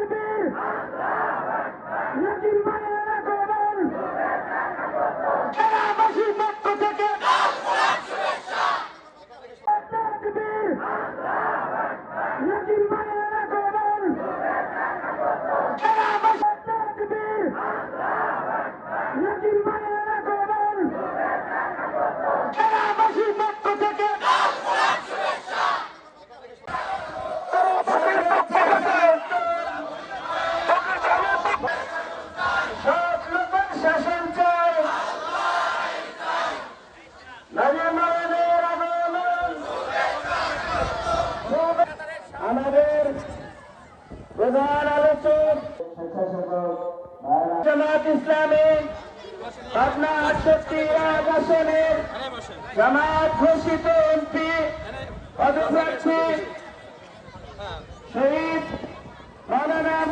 তাকবীর নাজির মায়েরা থেকে! তাকবীর নাজির মায়েরা গোবল সেনাবাসীর পক্ষ থেকে সব লোকের শাসন চাই নাজির মায়েদের আগমন আমাদের প্রধান আলোচক জামাত ইসলামী পাবনা আটষট্টি আসনের জামাত ঘোষিত এমপি পদপ্রার্থী শহীদ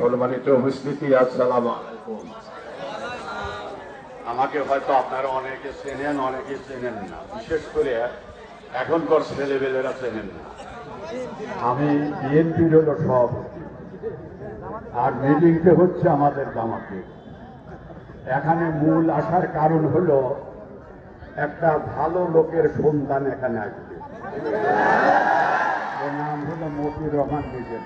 সম্মানিত উপস্থিতি, আসসালাম আলাইকুম। আমাকে হয়তো আপনারা অনেকে চেনেন অনেকে চেনেন না। বিশেষ করে এখনকার ছেলেবেলেরা চেনেন না। আমি বিএনপির হলো সব আর মিটিংটা হচ্ছে আমাদের জামাতে। এখানে মূল আসার কারণ হলো একটা ভালো লোকের সন্ধান এখানে আসবে। নাম হলো মতিউর রহমান নিজের।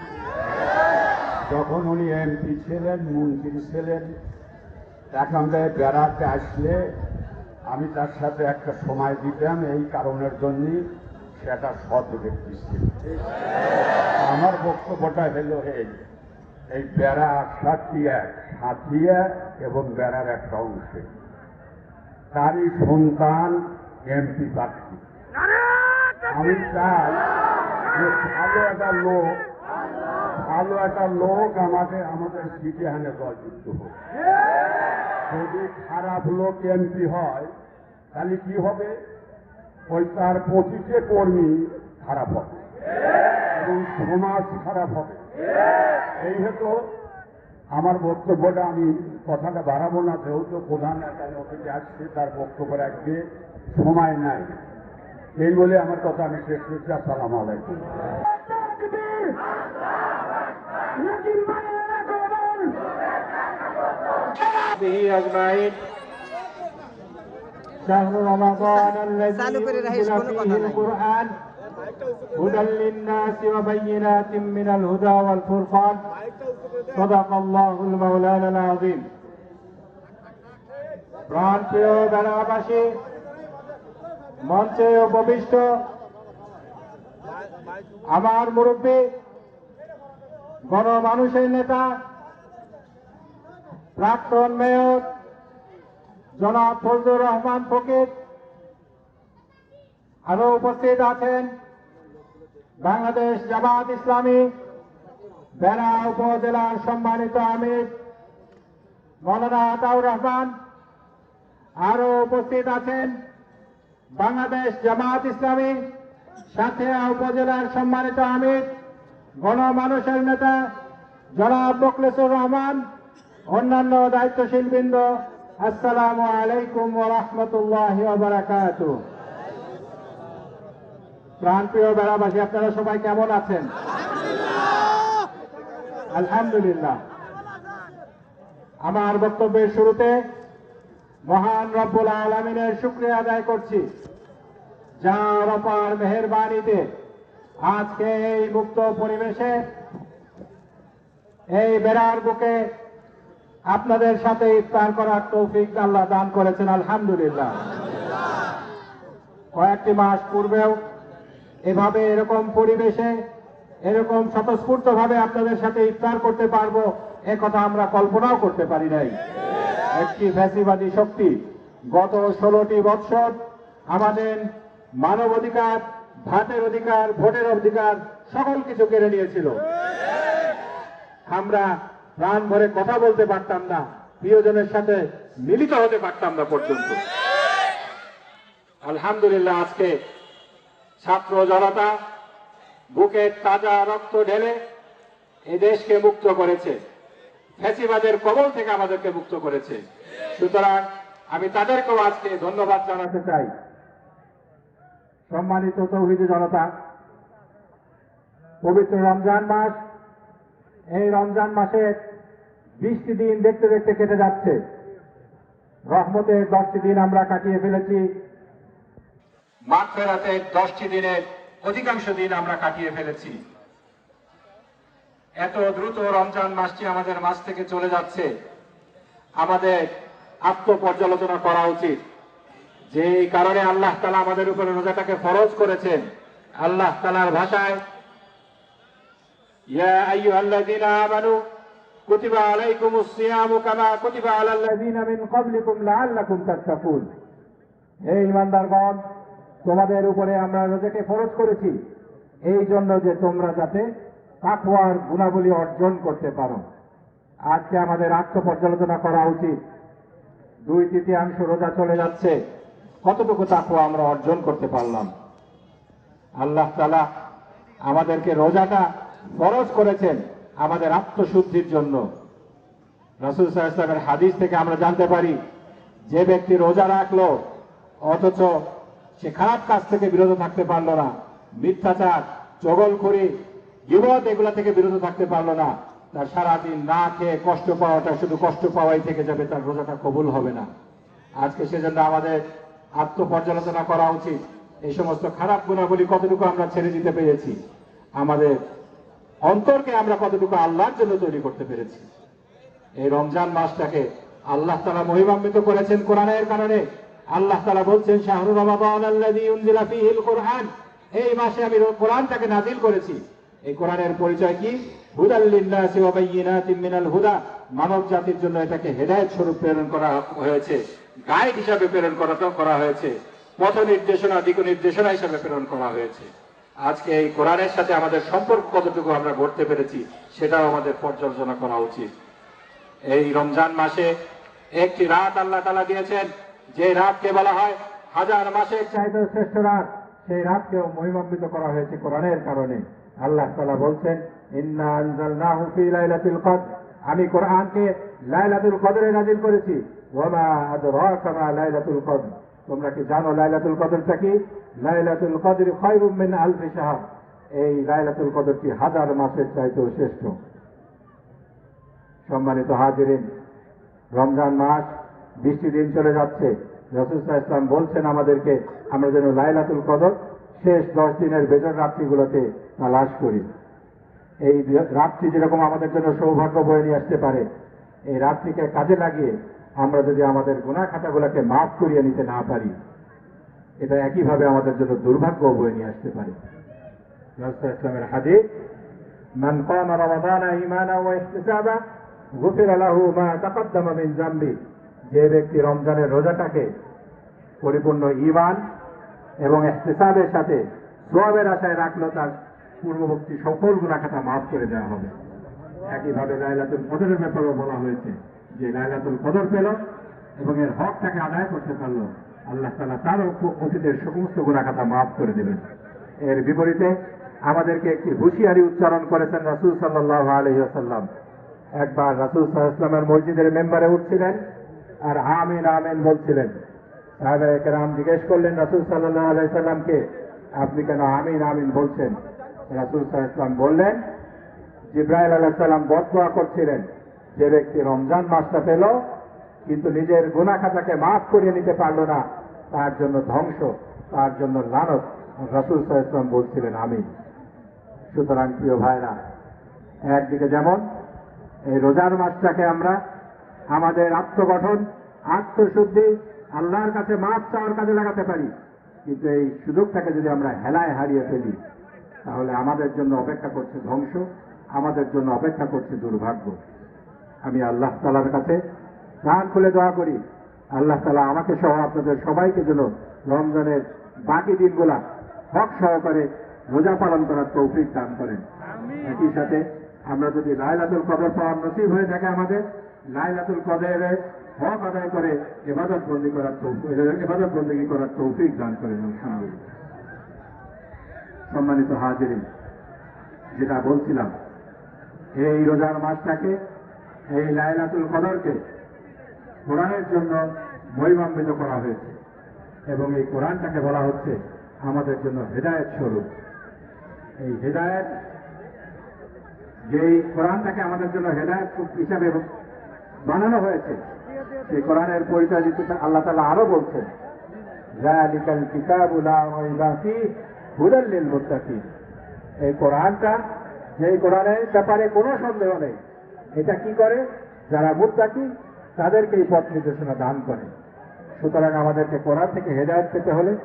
যখন উনি এমপি ছিলেন মন্ত্রী ছিলেন এখানটায় বেড়াতে আসলে আমি তার সাথে একটা সময় দিতাম এই কারণের জন্যই সেটা সৎ ব্যক্তি ছিল। আমার বক্তব্যটা হলো এই এই বেড়া সাথিয়া সাথিয়া এবং বেড়ার একটা অংশে। তারই সন্তান এমপি প্রার্থী আমি চাই যে ভালো একটা লোক ভালো একটা লোক আমাদের আমাদের সিটি হানে জয়যুক্ত হোক। যদি খারাপ লোক এমপি হয়, তাহলে কি হবে? ওই তার প্রতিটি কর্মী খারাপ হবে। এবং সমাজ খারাপ হবে। এই হেতু আমার বক্তব্যটা আমি কথাটা বাড়াবো না, যেহেতু প্রধান এখানে অতিথি আসছে, তার বক্তব্য রাখবে সময় নাই। এই বলে আমার কথা আমি শেষ করছি। আসসালামু আলাইকুম। তাকবীর নাজির মায়েরা গোবল به أجمعين شهر رمضان الذي চালু করে রাখিস, أنزل কোনো فيه কথা নাই। القرآن هدى للناس وبينات من الهدى والفرقان صدق الله المولانا العظيم প্রাণ প্রিয় বেড়াবাসী মঞ্চে উপবিষ্ট আমার মুরব্বী, গণমানুষের নেতা, প্রাক্তন মেয়র, জনাব ফজলুর রহমান ফকির, আরও উপস্থিত আছেন বাংলাদেশ জামাত ইসলামী বেড়া উপজেলার সম্মানিত আমির মৌলানা আতাউর রহমান, আরও উপস্থিত আছেন বাংলাদেশ জামাত ইসলামী সাথিয়া উপজেলার সম্মানিত আমির, গণমানুষের নেতা জনাব মোখলেসুর রহমান, অন্যান্য দায়িত্বশীল বৃন্দ আসসালামু আলাইকুম রাহমাতুল্লাহি প্রাণপ্রিয় বেড়াবাসী আপনারা সবাই কেমন আছেন? আলহামদুলিল্লাহ। আমার বক্তব্যের শুরুতে মহান রব্বুল আলমিনের শুক্রিয়া আদায় করছি। যার অপার মেহরবানিতে। আজকে এই মুক্ত পরিবেশে, এই বেড়ার বুকে আপনাদের সাথে ইফতার করার তৌফিক আল্লাহ দান করেছেন, আলহামদুলিল্লাহ। কয়েকটি মাস পূর্বেও এভাবে এরকম পরিবেশে, এরকম স্বতঃস্ফূর্ত ভাবে আপনাদের সাথে ইফতার করতে পারব, এ কথা আমরা কল্পনাও করতে পারি নাই। একটি ফ্যাসিবাদী শক্তি গত ষোলোটি বৎসর আমাদের মানবাধিকার ভাতের অধিকার, ভোটের অধিকার সকল কিছু কেড়ে নিয়েছিল। আমরা প্রাণ ভরে কথা বলতে পারতাম না, প্রিয়জনের সাথে মিলিত হতে পারতাম না পর্যন্ত। আলহামদুলিল্লাহ, আজকে ছাত্র জনতা বুকে তাজা রক্ত ঢেলে এই দেশকে মুক্ত করেছে। ফ্যাসিবাদের কবল থেকে আমাদেরকে মুক্ত করেছে। সুতরাং আমি তাদেরকেও আজকে ধন্যবাদ জানাতে চাই। সম্মানিত তৌহিদি জনতা, পবিত্র রমজান মাস, এই রমজান মাসে বিশটি দিন দেখতে দেখতে কেটে যাচ্ছে। রহমতের দশটি দিন আমরা কাটিয়ে ফেলেছি। মাঠ ফেরাতে দশটি দিনের অধিকাংশ দিন আমরা কাটিয়ে ফেলেছি। এত দ্রুত রমজান মাসটি আমাদের মাস থেকে চলে যাচ্ছে। আমাদের আত্মপর্যালোচনা করা উচিত। যে কারণে আল্লাহ তালা আমাদের উপরে রোজাটাকে ফরজ করেছেন। আল্লাহ তালার ভাষায়, ইয়া হে ইমানদারগণ তোমাদের উপরে আমরা রোজাকে ফরজ করেছি। এই জন্য যে তোমরা যাতে তাকওয়ার গুণাবলী অর্জন করতে পারো। আজকে আমাদের আত্মপর্যালোচনা করা উচিত। দুই তৃতীয়াংশ রোজা চলে যাচ্ছে। কতটুকু তাকওয়া আমরা অর্জন করতে পারলাম? আল্লাহ তালা আমাদেরকে রোজাটা ফরজ করেছেন আমাদের আত্মশুদ্ধির জন্য। রাসুল সাহেবের হাদিস থেকে আমরা জানতে পারি, যে ব্যক্তি রোজা রাখল, অথচ সে খারাপ কাজ থেকে বিরত থাকতে পারল না, মিথ্যাচার, চগলখড়ি, বিপদ এগুলা থেকে বিরত থাকতে পারল না, তার সারাদিন না খেয়ে কষ্ট পাওয়াটা শুধু কষ্ট পাওয়াই থেকে যাবে, তার রোজাটা কবুল হবে না। আজকে সেজন্য আমাদের আত্মপর্যালোচনা করা উচিত। এই সমস্ত খারাপ গুণাবলী কতটুকু আমরা ছেড়ে দিতে পেরেছি? আমাদের অন্তরকে আমরা কতটুকু আল্লাহর জন্য তৈরি করতে পেরেছি? এই রমজান মাসটাকে আল্লাহ তারা মহিমান্বিত করেছেন কোরআনের কারণে। আল্লাহ তালা বলছেন, শাহরু রমাদান আল্লাযী উনজিলা ফীহিল কোরআন। এই মাসে আমি কোরআনটাকে নাজিল করেছি। এই কোরআনের পরিচয় কি? হুদাল লিন্নাসি ওয়া বায়্যিনাতিন মিনাল হুদা। মানব জাতির জন্য এটাকে হেদায়েত স্বরূপ প্রেরণ করা হয়েছে। গাইড হিসাবে প্রেরণ করা করা হয়েছে। পথ নির্দেশনা, দিক নির্দেশনা হিসাবে প্রেরণ করা হয়েছে। আজকে এই কোরআনের সাথে আমাদের সম্পর্ক কতটুকু আমরা গড়তে পেরেছি, সেটাও আমাদের পর্যালোচনা করা উচিত। এই রমজান মাসে একটি রাত আল্লাহ তালা দিয়েছেন, যে রাতকে বলা হয় হাজার মাসের চাইতে শ্রেষ্ঠ রাত। সেই রাতকেও মহিমান্বিত করা হয়েছে কোরআনের কারণে। আল্লাহ তালা বলছেন, ইন্না আমি কোরআনকে লাইলাতুল কদরে নাজিল করেছি। তোমরা কি জানো লাইলাতুল কদরটা কি? লাইলাতুল কদর খায়রুম মিন আলফি শাহর। এই লাইলাতুল কদরটি হাজার মাসের চাইতেও শ্রেষ্ঠ। সম্মানিত হাজিরিন, রমজান মাস বৃষ্টি দিন চলে যাচ্ছে। রসুল্লাহ ইসলাম বলছেন আমাদেরকে, আমরা যেন লাইলাতুল কদর শেষ দশ দিনের বেজর রাত্রিগুলোতে তালাশ করি। এই রাত্রি যেরকম আমাদের জন্য সৌভাগ্য বয়ে নিয়ে আসতে পারে, এই রাত্রিকে কাজে লাগিয়ে আমরা যদি আমাদের গুণা খাতাগুলোকে মাফ করিয়ে নিতে না পারি এটা একইভাবে আমাদের জন্য দুর্ভাগ্য বয়ে নিয়ে আসতে পারে রসুল্লাহ ইসলামের হাদিস من قام رمضان إيمانا واحتسابا غفر له ما تقدم من ذنبه যে ব্যক্তি রমজানের রোজাটাকে পরিপূর্ণ ঈমান এবং ইহতিসাবের সাথে সোয়াবের আশায় রাখলো তার পূর্ববর্তী সকল গুণাখাতা মাফ করে দেওয়া হবে একইভাবে লাইলাতুল কদরের ব্যাপারেও বলা হয়েছে যে লাইলাতুল কদর পেল এবং এর হকটাকে আদায় করতে পারল, আল্লাহ তালা তার অতীতের সমস্ত গুণাখাতা মাফ করে দেবেন। এর বিপরীতে আমাদেরকে একটি হুঁশিয়ারি উচ্চারণ করেছেন রাসুল সাল্লাহ আলহিহাসাল্লাম একবার রাসুল সাল্লামের মসজিদের মেম্বারে উঠছিলেন আর আমিন আমিন বলছিলেন। সাহেবের রাম জিজ্ঞেস করলেন, রাসুল সাল্লাহ আলাইসাল্লামকে আপনি কেন আমিন আমিন বলছেন? রাসুল সাল্লাম বললেন, জিব্রাইল আলাহিসাল্লাম বদয়া করছিলেন। যে ব্যক্তি রমজান মাসটা পেল, কিন্তু নিজের গুনা খাতাকে মাফ করিয়ে নিতে পারল না, তার জন্য ধ্বংস, তার জন্য লানত। রাসুল সাল্লাম বলছিলেন আমি সুতরাং প্রিয় ভাইরা, একদিকে যেমন এই রোজার মাসটাকে আমরা আমাদের আত্মগঠন, আত্মশুদ্ধি, আল্লাহর কাছে মাছ চাওয়ার কাজে লাগাতে পারি, কিন্তু এই সুযোগটাকে যদি আমরা হেলায় হারিয়ে ফেলি, তাহলে আমাদের জন্য অপেক্ষা করছে ধ্বংস, আমাদের জন্য অপেক্ষা করছে দুর্ভাগ্য। আমি আল্লাহ তালার কাছে প্রাণ খুলে দোয়া করি। আল্লাহ তালা আমাকে সহ আপনাদের সবাইকে যেন রমজানের বাকি দিনগুলা হক সহকারে রোজা পালন করার তৌফিক দান করেন। একই সাথে আমরা যদি লাইলাতুল কদর পাওয়ার নসিব হয়ে থাকে আমাদের লাইলাতুল কদরে হক আদায় করে এবাদত বন্দি করার তৌফিক এবাদত বন্দি করার তৌফিক দান করেন আলহামদুলিল্লাহ সম্মানিত হাজিরিন যেটা বলছিলাম এই রোজার মাসটাকে এই লাইলাতুল কদরকে কোরআনের জন্য মহিমান্বিত করা হয়েছে এবং এই কোরআনটাকে বলা হচ্ছে আমাদের জন্য হেদায়ত স্বরূপ। এই হেদায়ত যেই কোরআনটাকে আমাদের জন্য হেদায়ত হিসাবে বানানো হয়েছে, সেই কোরআনের পরিচয় দিতে আল্লাহ তালা আরও বলছেন জালিকাল কিতাবুলা ওয়াইবাফি হুদাল্লিল মুত্তাকিন। এই কোরআনটা যে কোরআনের ব্যাপারে কোনো সন্দেহ নেই এটা কি করে? যারা মুত্তাকি, তাদেরকে এই পথ নির্দেশনা দান করে। সুতরাং আমাদেরকে কোরআন থেকে হেদায়ত পেতে হলে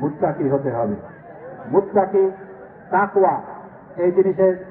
মুত্তাকি হতে হবে। মুত্তাকি তাকুয়া এই জিনিসের